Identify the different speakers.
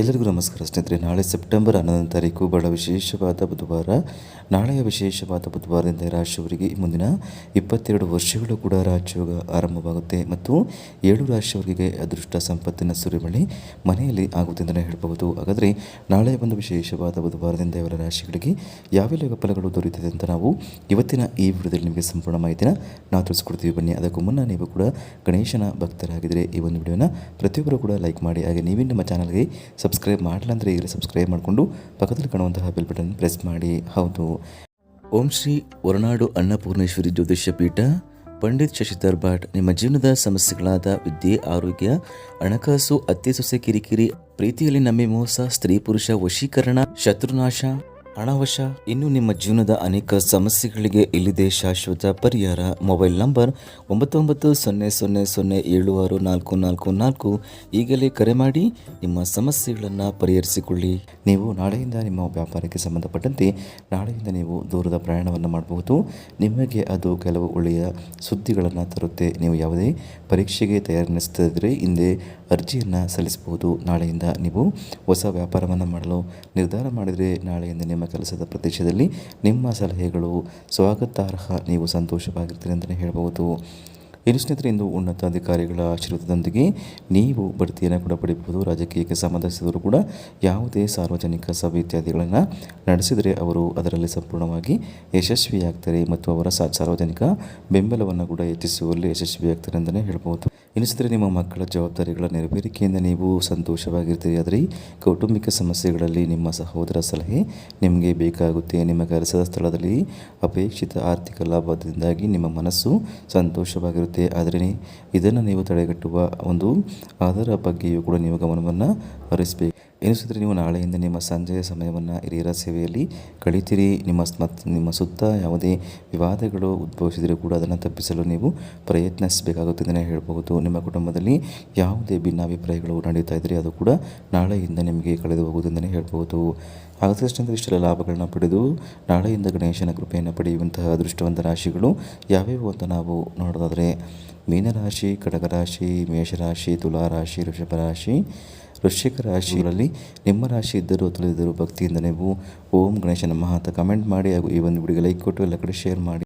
Speaker 1: ಎಲ್ಲರಿಗೂ ನಮಸ್ಕಾರ ಸ್ನೇಹಿತರೆ. ನಾಳೆ ಸೆಪ್ಟೆಂಬರ್ ಹನ್ನೊಂದನೇ ತಾರೀಕು ಬಹಳ ವಿಶೇಷವಾದ ಬುಧವಾರ. ನಾಳೆಯ ವಿಶೇಷವಾದ ಬುಧವಾರದಿಂದ ರಾಶಿಯವರಿಗೆ ಮುಂದಿನ ಇಪ್ಪತ್ತೆರಡು ವರ್ಷಗಳು ಕೂಡ ರಾಜಯೋಗ ಆರಂಭವಾಗುತ್ತೆ ಮತ್ತು ಏಳು ರಾಶಿಯವರಿಗೆ ಅದೃಷ್ಟ ಸಂಪತ್ತಿನ ಸುರಿಮಳೆ ಮನೆಯಲ್ಲಿ ಆಗುತ್ತೆ ಅಂತಲೇ ಹೇಳ್ಬೋದು ಹಾಗಾದರೆ ನಾಳೆಯ ಒಂದು ವಿಶೇಷವಾದ ಬುಧವಾರದಿಂದ ಇವರ ರಾಶಿಗಳಿಗೆ ಯಾವೆಲ್ಲ ಫಲಗಳು ದೊರೆಯುತ್ತದೆ ಅಂತ ನಾವು ಇವತ್ತಿನ ಈ ವಿಡಿಯೋದಲ್ಲಿ ನಿಮಗೆ ಸಂಪೂರ್ಣ ಮಾಹಿತಿನ ನಾವು ತಿಳಿಸ್ಕೊಡ್ತೀವಿ. ಬನ್ನಿ, ಅದಕ್ಕೂ ಮುನ್ನ ನೀವು ಕೂಡ ಗಣೇಶನ ಭಕ್ತರಾಗಿದ್ದರೆ ಈ ಒಂದು ವಿಡಿಯೋನ ಪ್ರತಿಯೊಬ್ಬರು ಕೂಡ ಲೈಕ್ ಮಾಡಿ. ಹಾಗೆ ನೀವೇ ನಮ್ಮ ಚಾನಲ್ಗೆ ಸಬ್ಸ್ಕ್ರೈಬ್ ಮಾಡಲ್ಲ ಅಂದರೆ ಈಗಲೇ ಸಬ್ಸ್ಕ್ರೈಬ್ ಮಾಡಿಕೊಂಡು ಪಕ್ಕದಲ್ಲಿ ಕಾಣುವಂತಹ ಬೆಲ್ ಬಟನ್ ಪ್ರೆಸ್ ಮಾಡಿ. ಹೌದು. ಓಂ ಶ್ರೀ ಹೊರನಾಡು ಅನ್ನಪೂರ್ಣೇಶ್ವರಿ ಜ್ಯೋತಿಷ್ಯ ಪೀಠ, ಪಂಡಿತ್ ಶಶಿಧರ್ ಭಾಟ್ ನಿಮ್ಮ ಜೀವನದ ಸಮಸ್ಯೆಗಳಾದ ವಿದ್ಯೆ, ಆರೋಗ್ಯ, ಹಣಕಾಸು ಅತ್ತೆ ಸೊಸೆ ಕಿರಿಕಿರಿ, ಪ್ರೀತಿಯಲ್ಲಿ ನಮ್ಮೆ ಮೋಸ, ಸ್ತ್ರೀ ಪುರುಷ ವಶೀಕರಣ, ಶತ್ರುನಾಶ ಹಣವಶ ಇನ್ನು ನಿಮ್ಮ ಜೀವನದ ಅನೇಕ ಸಮಸ್ಯೆಗಳಿಗೆ ಇಲ್ಲಿದೆ ಶಾಶ್ವತ ಪರಿಹಾರ. ಮೊಬೈಲ್ ನಂಬರ್ ಒಂಬತ್ತು ಒಂಬತ್ತು ಸೊನ್ನೆ ಸೊನ್ನೆ ಸೊನ್ನೆ ಏಳು ಆರು ನಾಲ್ಕು ನಾಲ್ಕು ನಾಲ್ಕು. ಈಗಲೇ ಕರೆ ಮಾಡಿ ನಿಮ್ಮ ಸಮಸ್ಯೆಗಳನ್ನು ಪರಿಹರಿಸಿಕೊಳ್ಳಿ. ನೀವು ನಾಳೆಯಿಂದ ನಿಮ್ಮ ವ್ಯಾಪಾರಕ್ಕೆ ಸಂಬಂಧಪಟ್ಟಂತೆ ನಾಳೆಯಿಂದ ನೀವು ದೂರದ ಪ್ರಯಾಣವನ್ನು ಮಾಡಬಹುದು. ನಿಮಗೆ ಅದು ಕೆಲವು ಒಳ್ಳೆಯ ಸುದ್ದಿಗಳನ್ನು ತರುತ್ತೆ. ನೀವು ಯಾವುದೇ ಪರೀಕ್ಷೆಗೆ ತಯಾರಿ ಹಿಂದೆ ಅರ್ಜಿಯನ್ನು ಸಲ್ಲಿಸಬಹುದು. ನಾಳೆಯಿಂದ ನೀವು ಹೊಸ ವ್ಯಾಪಾರವನ್ನು ಮಾಡಲು ನಿರ್ಧಾರ ಮಾಡಿದರೆ ನಾಳೆಯಿಂದ ನಿಮ್ಮ ಕೆಲಸದ ಪ್ರದೇಶದಲ್ಲಿ ನಿಮ್ಮ ಸಲಹೆಗಳು ಸ್ವಾಗತಾರ್ಹ. ನೀವು ಸಂತೋಷವಾಗಿರ್ತೀರಿ ಅಂತಲೇ ಹೇಳಬಹುದು. ಇನ್ನು ಸ್ನೇಹಿತರೆ, ಇಂದು ಉನ್ನತ ಅಧಿಕಾರಿಗಳ ಆಶೀರ್ವಾದದೊಂದಿಗೆ ನೀವು ಬಡ್ತಿಯನ್ನು ಕೂಡ ಪಡೆಯಬಹುದು ರಾಜಕೀಯಕ್ಕೆ ಸಂಬಂಧಿಸಿದವರು ಕೂಡ ಯಾವುದೇ ಸಾರ್ವಜನಿಕ ಸಭೆ ಇತ್ಯಾದಿಗಳನ್ನು ನಡೆಸಿದರೆ ಅವರು ಅದರಲ್ಲಿ ಸಂಪೂರ್ಣವಾಗಿ ಯಶಸ್ವಿಯಾಗ್ತಾರೆ ಮತ್ತು ಅವರ ಸಾರ್ವಜನಿಕ ಬೆಂಬಲವನ್ನು ಕೂಡ ಹೆಚ್ಚಿಸುವಲ್ಲಿ ಯಶಸ್ವಿಯಾಗ್ತಾರೆ ಅಂತಲೇ ಹೇಳ್ಬೋದು ಸ್ನೇಹಿತರೆ ನಿಮ್ಮ ಮಕ್ಕಳ ಜವಾಬ್ದಾರಿಗಳ ನೆರವೇರಿಕೆಯಿಂದ ನೀವು ಸಂತೋಷವಾಗಿರ್ತೀರಿ. ಆದರೆ ಕೌಟುಂಬಿಕ ಸಮಸ್ಯೆಗಳಲ್ಲಿ ನಿಮ್ಮ ಸಹೋದರ ಸಲಹೆ ನಿಮಗೆ ಬೇಕಾಗುತ್ತೆ. ನಿಮ್ಮ ಕೆಲಸದ ಸ್ಥಳದಲ್ಲಿ ಅಪೇಕ್ಷಿತ ಆರ್ಥಿಕ ಲಾಭದಿಂದಾಗಿ ನಿಮ್ಮ ಮನಸ್ಸು ಸಂತೋಷವಾಗಿರುತ್ತೆ. ಆದರೆ ಇದನ್ನು ನೀವು ತಡೆಗಟ್ಟುವ ಒಂದು ಅದರ ಬಗ್ಗೆಯೂ ಕೂಡ ನೀವು ಗಮನವನ್ನು ಹರಿಸಬೇಕು. ಎನಿಸಿದರೆ ನೀವು ನಾಳೆಯಿಂದ ನಿಮ್ಮ ಸಂಜೆಯ ಸಮಯವನ್ನು ಹಿರಿಯರ ಸೇವೆಯಲ್ಲಿ ಕಳೀತೀರಿ. ನಿಮ್ಮ ಸ್ಮತ್ ನಿಮ್ಮ ಸುತ್ತ ಯಾವುದೇ ವಿವಾದಗಳು ಉದ್ಭವಿಸಿದರೂ ಕೂಡ ಅದನ್ನು ತಪ್ಪಿಸಲು ನೀವು ಪ್ರಯತ್ನಿಸಬೇಕಾಗುತ್ತೆ ಹೇಳಬಹುದು. ನಿಮ್ಮ ಕುಟುಂಬದಲ್ಲಿ ಯಾವುದೇ ಭಿನ್ನಾಭಿಪ್ರಾಯಗಳು ನಡೀತಾ ಇದ್ದರೆ ಅದು ಕೂಡ ನಾಳೆಯಿಂದ ನಿಮಗೆ ಕಳೆದು ಹೋಗುವುದು ಅಂತಲೇ ಹೇಳ್ಬೋದು ಹಾಗಾದಷ್ಟೇ ಇಷ್ಟೆಲ್ಲ ಲಾಭಗಳನ್ನ ಪಡೆದು ನಾಳೆಯಿಂದ ಗಣೇಶನ ಕೃಪೆಯನ್ನು ಪಡೆಯುವಂತಹ ಅದೃಷ್ಟವಂತ ರಾಶಿಗಳು ಯಾವ್ಯಾವು ಅಂತ ನಾವು ನೋಡೋದಾದರೆ, ಮೀನರಾಶಿ ಕಡಗರಾಶಿ ಮೇಷರಾಶಿ, ತುಲಾರಾಶಿ ವೃಷಭ ರಾಶಿ ವೃಶ್ಚಿಕ ರಾಶಿಗಳಲ್ಲಿ ನಿಮ್ಮ ರಾಶಿ ಇದ್ದರೂ ತಿಳಿದಿದ್ದರೂ ಭಕ್ತಿಯಿಂದ ನೀವು ಓಂ ಗಣೇಶನ ನಮಃ ಅಂತ ಕಮೆಂಟ್ ಮಾಡಿ ಹಾಗೂ ಈ ಒಂದು ವಿಡಿಯೋಗೆ ಲೈಕ್ ಕೊಟ್ಟು ಎಲ್ಲ ಕಡೆ ಶೇರ್ ಮಾಡಿ.